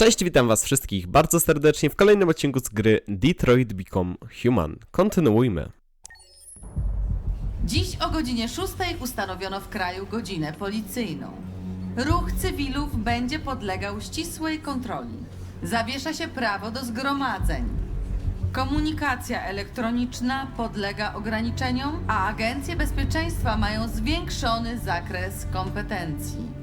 Cześć, witam was wszystkich bardzo serdecznie w kolejnym odcinku z gry Detroit Become Human. Kontynuujmy. Dziś o godzinie 6 ustanowiono w kraju godzinę policyjną. Ruch cywilów będzie podlegał ścisłej kontroli. Zawiesza się prawo do zgromadzeń. Komunikacja elektroniczna podlega ograniczeniom, a agencje bezpieczeństwa mają zwiększony zakres kompetencji.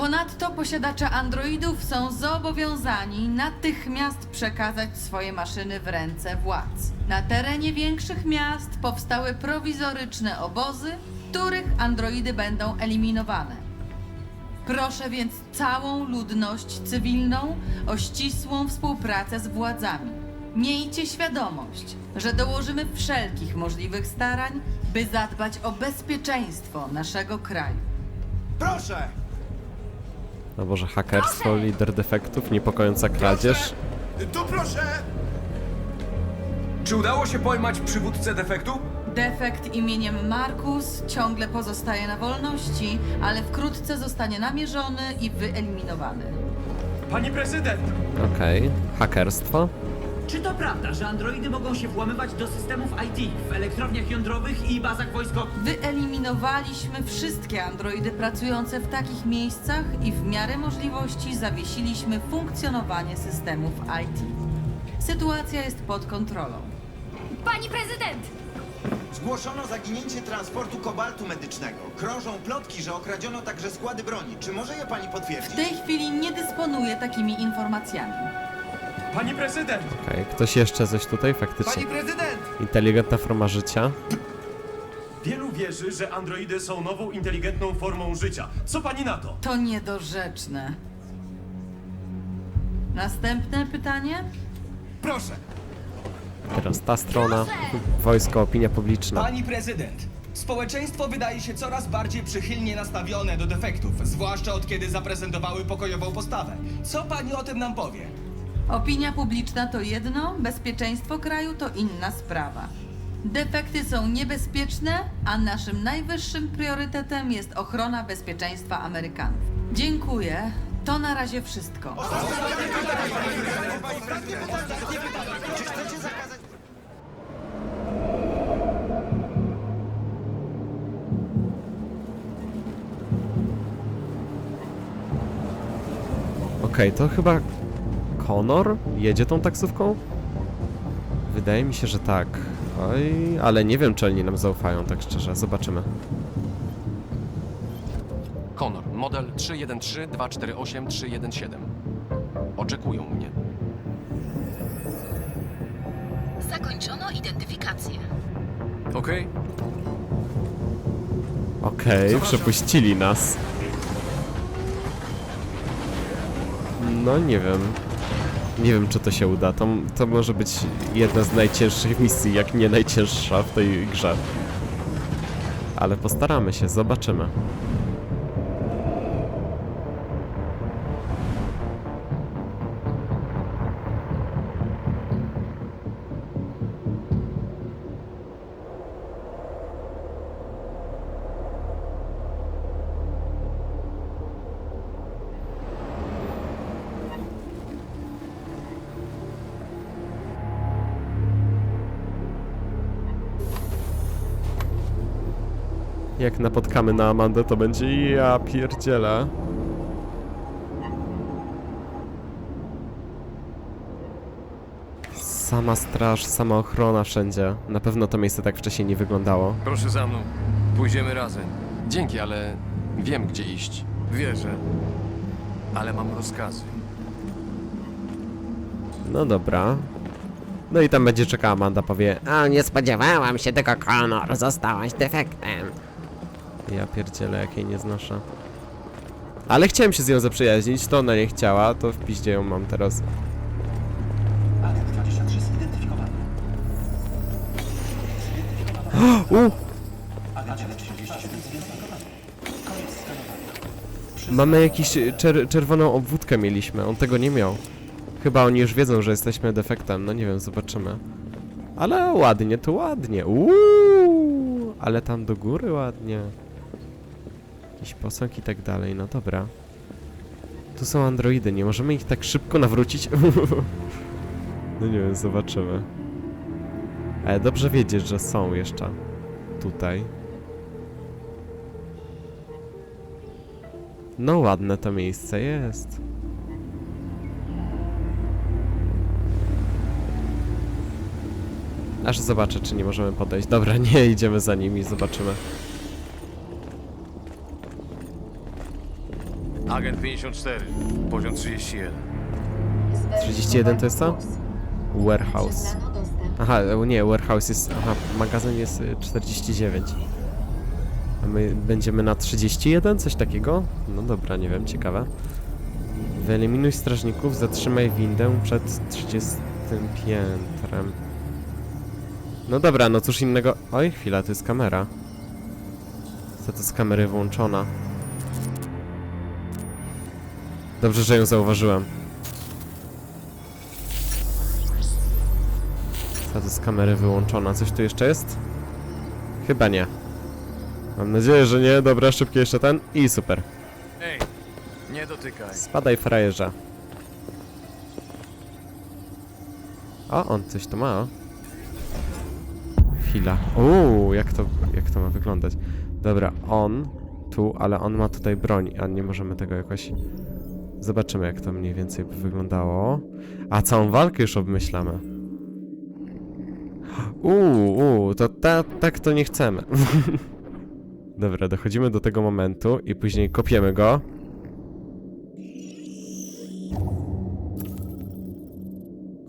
Ponadto posiadacze Androidów są zobowiązani natychmiast przekazać swoje maszyny w ręce władz. Na terenie większych miast powstały prowizoryczne obozy, w których Androidy będą eliminowane. Proszę więc całą ludność cywilną o ścisłą współpracę z władzami. Miejcie świadomość, że dołożymy wszelkich możliwych starań, by zadbać o bezpieczeństwo naszego kraju. Proszę! No Boże, hakerstwo, lider defektów, niepokojąca kradzież. Tu proszę! Czy udało się pojmać przywódcę defektu? Defekt imieniem Markus ciągle pozostaje na wolności, ale wkrótce zostanie namierzony i wyeliminowany. Pani prezydent! Okej, hakerstwo. Czy to prawda, że androidy mogą się włamywać do systemów IT w elektrowniach jądrowych i bazach wojskowych? Wyeliminowaliśmy wszystkie androidy pracujące w takich miejscach i w miarę możliwości zawiesiliśmy funkcjonowanie systemów IT. Sytuacja jest pod kontrolą. Pani prezydent! Zgłoszono zaginięcie transportu kobaltu medycznego. Krążą plotki, że okradziono także składy broni. Czy może je pani W potwierdzić? tej chwili nie dysponuję takimi informacjami. Pani prezydent! Okej, ktoś jeszcze coś tutaj faktycznie. prezydent! Inteligentna forma życia. Wielu wierzy, że androidy są nową inteligentną formą życia. Co pani na to? To niedorzeczne. Następne pytanie? Proszę! Teraz ta strona. Wojsko, opinia publiczna. Pani prezydent, społeczeństwo wydaje się coraz bardziej przychylnie nastawione do defektów, zwłaszcza od kiedy zaprezentowały pokojową postawę. Co pani o tym nam powie? Opinia publiczna to jedno, bezpieczeństwo kraju to inna sprawa. Defekty są niebezpieczne, a naszym najwyższym priorytetem jest ochrona bezpieczeństwa Amerykanów. Dziękuję. To na razie wszystko. Okej, to chyba Connor jedzie tą taksówką? Wydaje mi się, że tak. Oj, ale nie wiem, czy oni nam zaufają, tak szczerze. Zobaczymy. Honor, model 313-248-317. Oczekują mnie. Zakończono identyfikację. Okej? Okej, przepuścili nas. No nie wiem. Nie wiem, czy to się uda. To, to może być jedna z najcięższych misji, jak nie najcięższa w tej grze. Ale postaramy się, zobaczymy. Jak napotkamy na Amandę, to będzie ja pierdzielę. Sama straż, sama ochrona wszędzie. Na pewno to miejsce tak wcześniej nie wyglądało. Proszę za mną. Pójdziemy razem. Dzięki, ale wiem gdzie iść. Wierzę. Ale mam rozkazy. No dobra. No i tam będzie czekała Amanda, powie O, nie spodziewałam się tego, Connor. Zostałaś defektem. Ja pierdzielę, jakiej nie znoszę. Ale chciałem się z nią zaprzyjaźnić, to ona nie chciała, to w piździe ją mam teraz. U! Mamy jakiś czer czerwoną obwódkę mieliśmy, on tego nie miał. Chyba oni już wiedzą, że jesteśmy defektem, no nie wiem, zobaczymy. Ale ładnie, to ładnie. Uuu, ale tam do góry ładnie. Jakiś posąg i tak dalej, no dobra. Tu są androidy, nie możemy ich tak szybko nawrócić? no nie wiem, zobaczymy. Ale dobrze wiedzieć, że są jeszcze tutaj. No ładne to miejsce jest. Aż zobaczę, czy nie możemy podejść. Dobra, nie, idziemy za nimi, zobaczymy. Agent 54, poziom 31. 31 to jest co? Warehouse. Aha, e, nie, warehouse jest. Aha, magazyn jest y, 49. A my będziemy na 31? Coś takiego? No dobra, nie wiem, ciekawe. Wyeliminuj strażników, zatrzymaj windę przed 30 piętrem. No dobra, no cóż innego. Oj, chwila, to jest kamera. Co to z kamery włączona? Dobrze, że ją zauważyłem. To z kamery wyłączona? Coś tu jeszcze jest? Chyba nie. Mam nadzieję, że nie. Dobra, szybki jeszcze ten. I super. Ej, nie dotykaj. Spadaj, frajerze. O, on coś tu ma. Chwila. Uuu, jak to, jak to ma wyglądać? Dobra, on tu, ale on ma tutaj broń, a nie możemy tego jakoś... Zobaczymy, jak to mniej więcej by wyglądało. A całą walkę już obmyślamy. Uuu, uuu, to ta, tak to nie chcemy. Dobra, dochodzimy do tego momentu i później kopiemy go.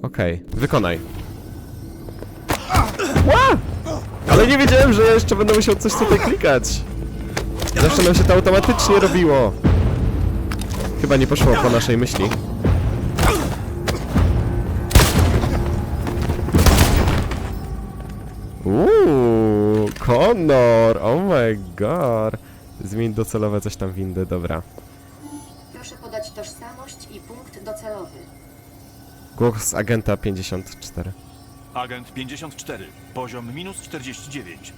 Okej, wykonaj. Ła! Ale nie wiedziałem, że ja jeszcze będę musiał coś tutaj klikać. Zawsze nam się to automatycznie robiło. Chyba nie poszło po naszej myśli. Uuu, Connor! Oh my god! Zmień docelowe coś tam windy, dobra. Proszę podać tożsamość i punkt docelowy. Głos agenta 54. Agent 54, poziom minus 49.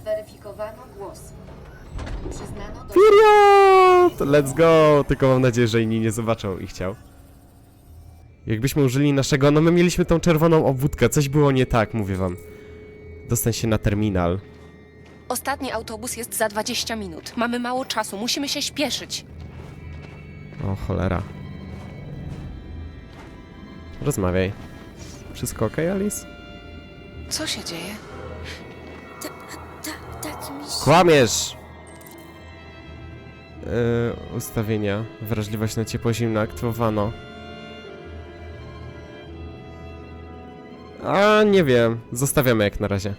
Zweryfikowano głos. Period! Let's go! Tylko mam nadzieję, że inni nie zobaczą i chciał. Jakbyśmy użyli naszego... No my mieliśmy tą czerwoną obwódkę, coś było nie tak, mówię wam. Dostań się na terminal. Ostatni autobus jest za 20 minut. Mamy mało czasu, musimy się śpieszyć. O cholera. Rozmawiaj. Wszystko ok, Alice? Co się dzieje? Tak mi się... Kłamiesz! Yy, ustawienia. Wrażliwość na ciepło zimno aktywowano. A nie wiem. Zostawiamy jak na razie.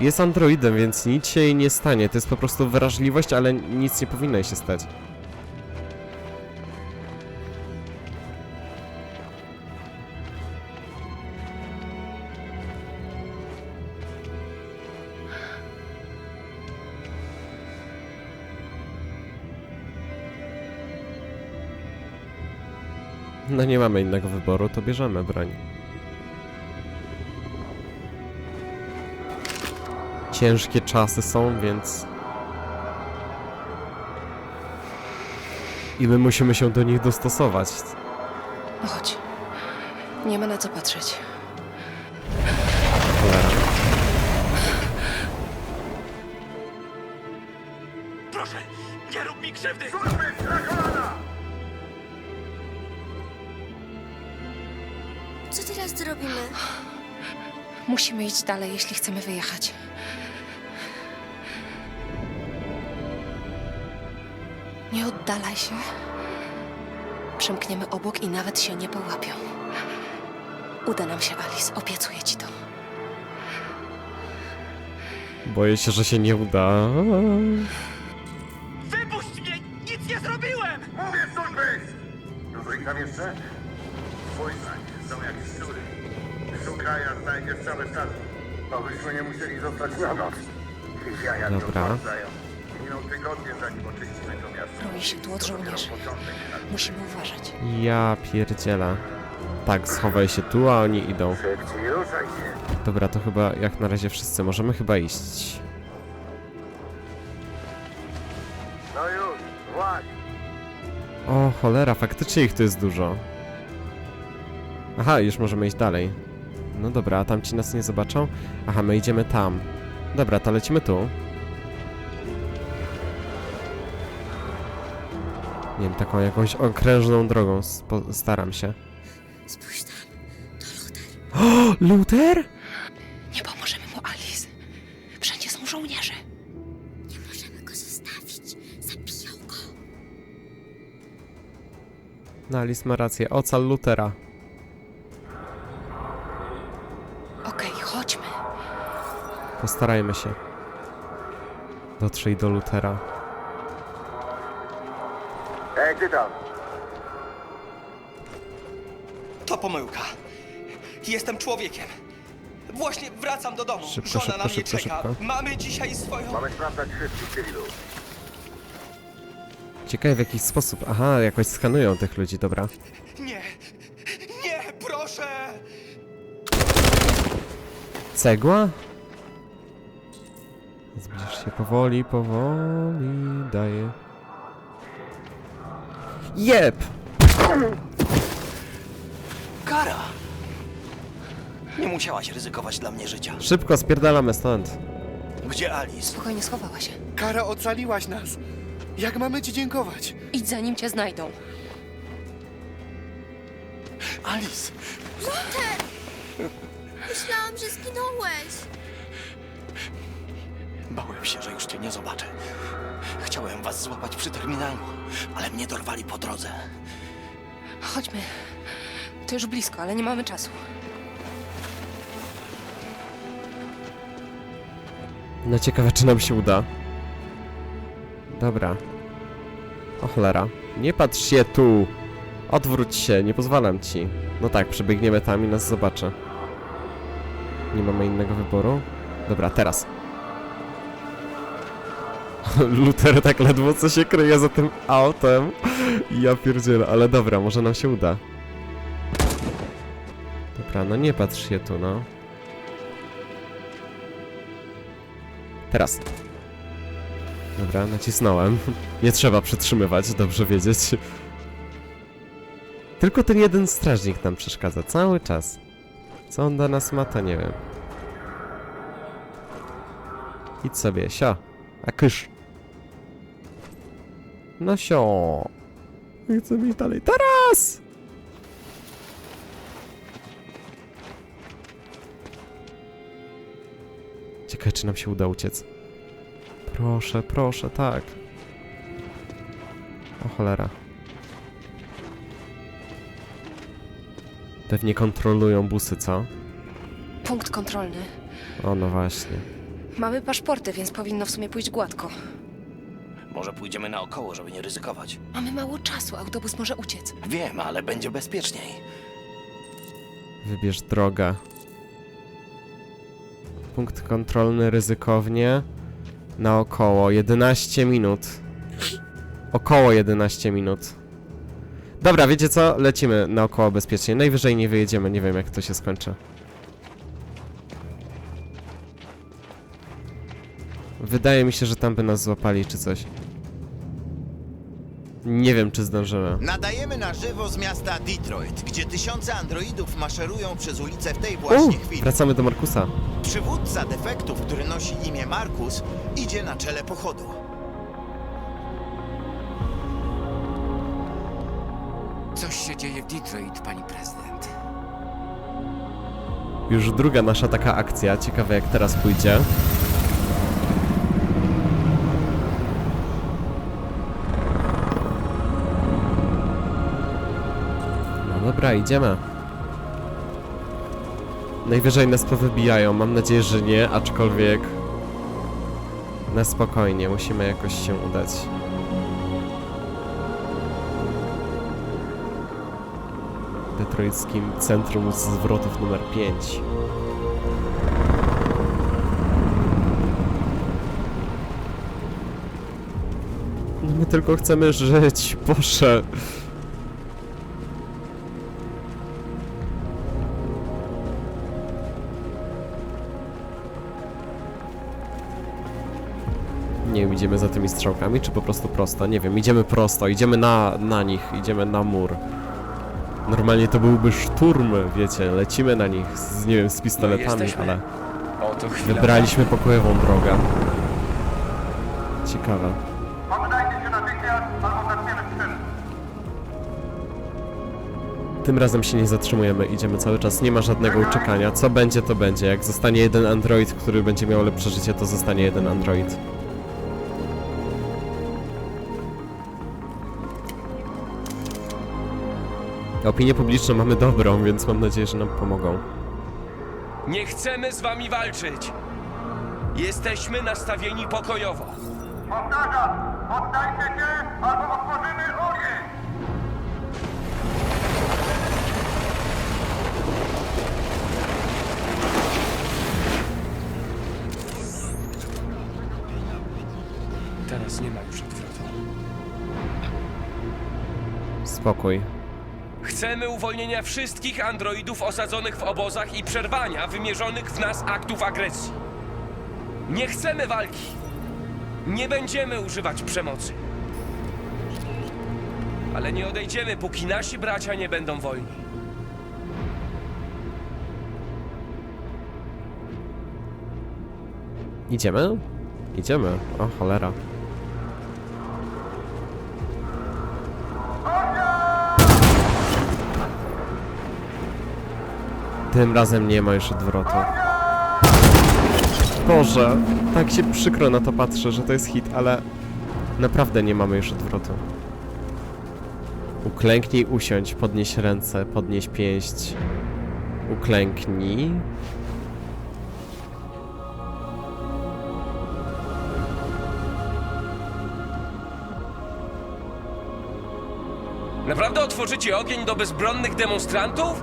Jest androidem, więc nic się jej nie stanie. To jest po prostu wrażliwość, ale nic nie powinno jej się stać. Nie mamy innego wyboru, to bierzemy broń. Ciężkie czasy są, więc... I my musimy się do nich dostosować. No chodź. Nie ma na co patrzeć. Cholera. Proszę, nie rób mi krzywdy! Teraz zrobimy? Musimy iść dalej, jeśli chcemy wyjechać. Nie oddalaj się. Przemkniemy obok i nawet się nie połapią. Uda nam się, Alice. Obiecuję ci to. Boję się, że się nie uda. Wypuść mnie! Nic nie zrobiłem! Mówię stąd wyjść! Dużo ich tam jeszcze? Na nie, są jak szczury. Szukaj, a znajdziesz całe stado. To byśmy nie musieli zostać na noc. Ich jaja nie Dobra. odpłacają. Miną tygodnie, zanim oczyścimy to miasto. Roi się tu od żołnierzy. Musimy uważać. Ja pierdzielę. Tak, schowaj się tu, a oni idą. Szybciej ruszaj się. Dobra, to chyba jak na razie wszyscy. Możemy chyba iść. No już, właśnie. O, cholera, faktycznie ich tu jest dużo. Aha, już możemy iść dalej. No dobra, a tam ci nas nie zobaczą? Aha, my idziemy tam. Dobra, to lecimy tu. Nie wiem, taką jakąś okrężną drogą staram się. Spójrz tam. O, Luther? Nie pomożemy mu, Alice. Wszędzie są żołnierze. Nie możemy go zostawić. Zabiją go. No, Alice ma rację. Ocal Luthera. Postarajmy się. Dotrzyj do Luthera. Ej, ty tam. To pomyłka. Jestem człowiekiem. Właśnie wracam do domu. Szybko, Żona szybko, na mnie szybko, czeka. szybko. Mamy dzisiaj swoją... Mamy sprawdzać wszystkich cywilów. Ciekawe w jaki sposób. Aha, jakoś skanują tych ludzi, dobra. Nie! Nie, proszę! Cegła? Zbliż się powoli, powoli, daję. Jep! Kara! Nie musiałaś ryzykować dla mnie życia. Szybko spierdalamy stąd. Gdzie Alice? Spokojnie schowała się. Kara, ocaliłaś nas. Jak mamy ci dziękować? Idź zanim cię znajdą. Alice! Myślałam, że zginąłeś. Bałem się, że już cię nie zobaczę. Chciałem was złapać przy terminalu, ale mnie dorwali po drodze. Chodźmy. To już blisko, ale nie mamy czasu. No ciekawe, czy nam się uda. Dobra. O cholera. Nie patrz się tu! Odwróć się, nie pozwalam ci. No tak, przebiegniemy tam i nas zobaczy. Nie mamy innego wyboru? Dobra, teraz. Luther tak ledwo co się kryje za tym autem. Ja pierdzielę, ale dobra, może nam się uda. Dobra, no nie patrz się tu, no. Teraz. Dobra, nacisnąłem. Nie trzeba przytrzymywać, dobrze wiedzieć. Tylko ten jeden strażnik nam przeszkadza cały czas. Co on do nas ma, to nie wiem. Idź sobie, sio. A kysz. No sio. Chcę iść dalej. Teraz! Ciekawe, czy nam się uda uciec. Proszę, proszę, tak. O cholera. Pewnie kontrolują busy, co? Punkt kontrolny. O, no właśnie. Mamy paszporty, więc powinno w sumie pójść gładko. Może pójdziemy naokoło, żeby nie ryzykować. Mamy mało czasu, autobus może uciec. Wiem, ale będzie bezpieczniej. Wybierz drogę. Punkt kontrolny ryzykownie. Naokoło 11 minut. Około 11 minut. Dobra, wiecie co? Lecimy naokoło bezpiecznie. Najwyżej nie wyjedziemy, nie wiem jak to się skończy. Wydaje mi się, że tam by nas złapali czy coś. Nie wiem, czy zdążymy. Nadajemy na żywo z miasta Detroit, gdzie tysiące androidów maszerują przez ulice w tej U, właśnie chwili. wracamy do Markusa. Przywódca defektów, który nosi imię Markus, idzie na czele pochodu. Coś się dzieje w Detroit, pani prezydent. Już druga nasza taka akcja. Ciekawe jak teraz pójdzie. Dobra, idziemy. Najwyżej nas powybijają. Mam nadzieję, że nie, aczkolwiek... Na spokojnie, musimy jakoś się udać. Detroitskim Centrum Zwrotów numer 5. No My tylko chcemy żyć, Boże. Idziemy za tymi strzałkami, czy po prostu prosto? Nie wiem, idziemy prosto, idziemy na, na nich, idziemy na mur. Normalnie to byłby szturm, wiecie, lecimy na nich z, nie wiem, z pistoletami, jesteśmy. ale Oto chwila. wybraliśmy pokojową drogę. Ciekawe. Poddajcie się natychmiast, albo zaczniemy strzelać. Tym razem się nie zatrzymujemy, idziemy cały czas, nie ma żadnego uczekania. Co będzie, to będzie. Jak zostanie jeden android, który będzie miał lepsze życie, to zostanie jeden android. Opinię publiczną mamy dobrą, więc mam nadzieję, że nam pomogą. Nie chcemy z wami walczyć. Jesteśmy nastawieni pokojowo. Powtarzam, poddajcie się, albo otworzymy ogień! Teraz nie ma już odwrotu. Spokój. Chcemy uwolnienia wszystkich androidów osadzonych w obozach i przerwania wymierzonych w nas aktów agresji. Nie chcemy walki. Nie będziemy używać przemocy. Ale nie odejdziemy, póki nasi bracia nie będą wolni. Idziemy? Idziemy. O, cholera. Tym razem nie ma już odwrotu. Boże, tak się przykro na to patrzę, że to jest hit, ale naprawdę nie mamy już odwrotu. Uklęknij, usiądź, podnieś ręce, podnieś pięść. Uklęknij. Naprawdę otworzycie ogień do bezbronnych demonstrantów?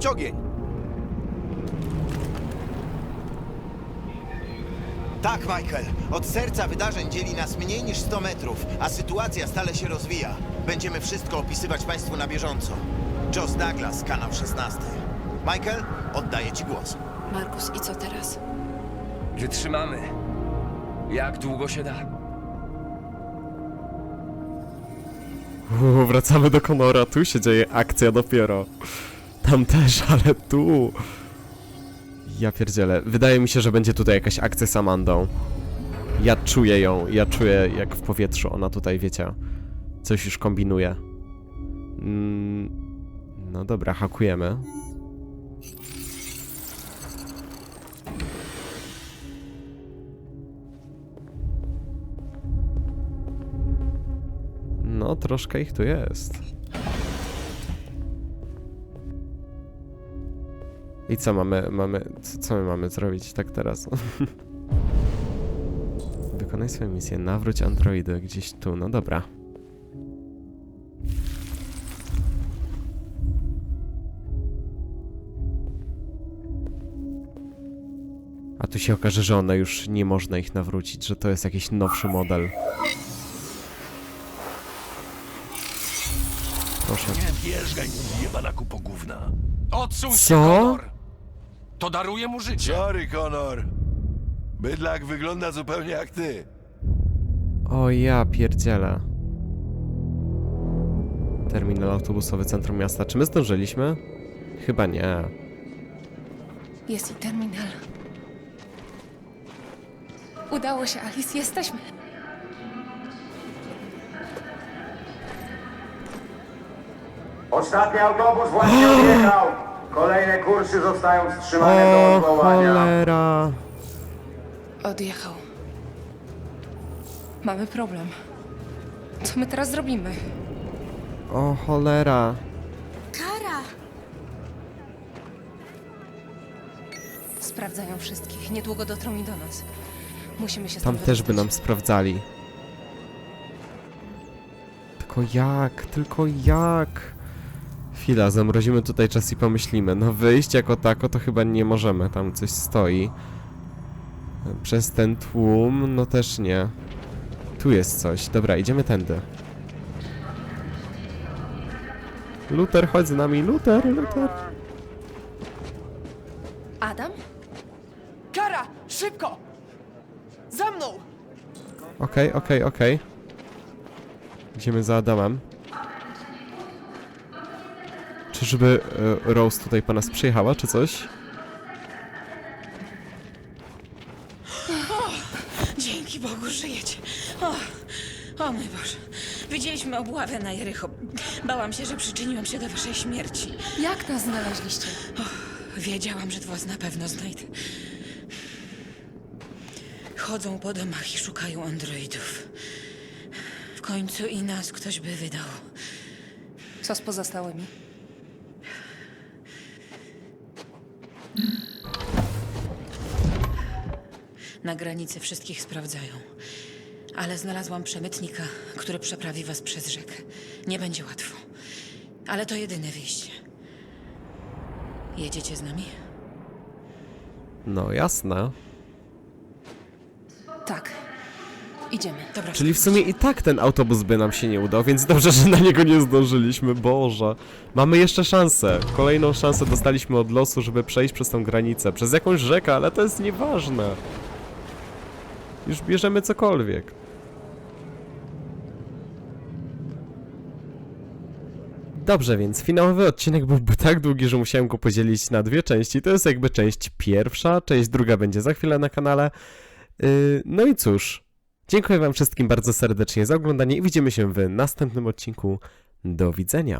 Wstrzymać ogień! Tak, Michael. Od serca wydarzeń dzieli nas mniej niż 100 metrów, a sytuacja stale się rozwija. Będziemy wszystko opisywać Państwu na bieżąco. Joss Douglas, kanał 16. Michael, oddaję Ci głos. Markus, i co teraz? Wytrzymamy. Jak długo się da. Uuu, wracamy do Konora, tu się dzieje akcja dopiero. Tam też, ale tu. Ja pierdzielę. Wydaje mi się, że będzie tutaj jakaś akcja z Amandą. Ja czuję ją, ja czuję jak w powietrzu ona tutaj, wiecie, coś już kombinuje. Mm, no dobra, hakujemy. No, troszkę ich tu jest. I co mamy, mamy, co, co my mamy zrobić tak teraz? Wykonaj swoją misję, nawróć androidy gdzieś tu, no dobra. A tu się okaże, że one już nie można ich nawrócić, że to jest jakiś nowszy model. Proszę. Nie wjeżdżaj. Odsuń się, Co? To daruje mu życie. Sorry, Connor. Bydlak wygląda zupełnie jak ty. O ja pierdzielę. Terminal autobusowy centrum miasta. Czy my zdążyliśmy? Chyba nie. Jest i terminal. Udało się, Alice, jesteśmy. Ostatni autobus właśnie odjechał. Kolejne kursy zostają wstrzymane do O odwołania. cholera. Odjechał. Mamy problem. Co my teraz zrobimy? O cholera. Kara! Sprawdzają wszystkich. Niedługo dotrą i do nas. Musimy się Tam stąd też by wydostać. nam sprawdzali. Tylko jak? Tylko jak? Chwila, zamrozimy tutaj czas i pomyślimy. No wyjść jako tako to chyba nie możemy. Tam coś stoi. Przez ten tłum, no też nie. Tu jest coś. Dobra, idziemy tędy. Luther, chodź z nami. Luther, Luther. Adam? Kara! Szybko! Za mną! Okej, okej, okej. Idziemy za Adamem. Czyżby e, Rose tutaj po nas przyjechała, czy coś? Dzięki Bogu, żyjecie. O, o mój Boże. Widzieliśmy obławę na Jericho. Bałam się, że przyczyniłam się do waszej śmierci. Jak nas znaleźliście? Wiedziałam, że was na pewno znajdę. Chodzą po domach i szukają androidów. W końcu i nas ktoś by wydał. Co z pozostałymi? Na granicy wszystkich sprawdzają. Ale znalazłam przemytnika, który przeprawi was przez rzekę. Nie będzie łatwo. Ale to jedyne wyjście. Jedziecie z nami? No, jasne. Tak. Idziemy. Dobra, Czyli w sumie i tak ten autobus by nam się nie udał, więc dobrze, że na niego nie zdążyliśmy. Boże. Mamy jeszcze szansę. Kolejną szansę dostaliśmy od losu, żeby przejść przez tą granicę. Przez jakąś rzekę, ale to jest nieważne. Już bierzemy cokolwiek. Dobrze, więc finałowy odcinek byłby tak długi, że musiałem go podzielić na dwie części. To jest jakby część pierwsza, część druga będzie za chwilę na kanale. Yy, no i cóż, dziękuję Wam wszystkim bardzo serdecznie za oglądanie i widzimy się w następnym odcinku. Do widzenia.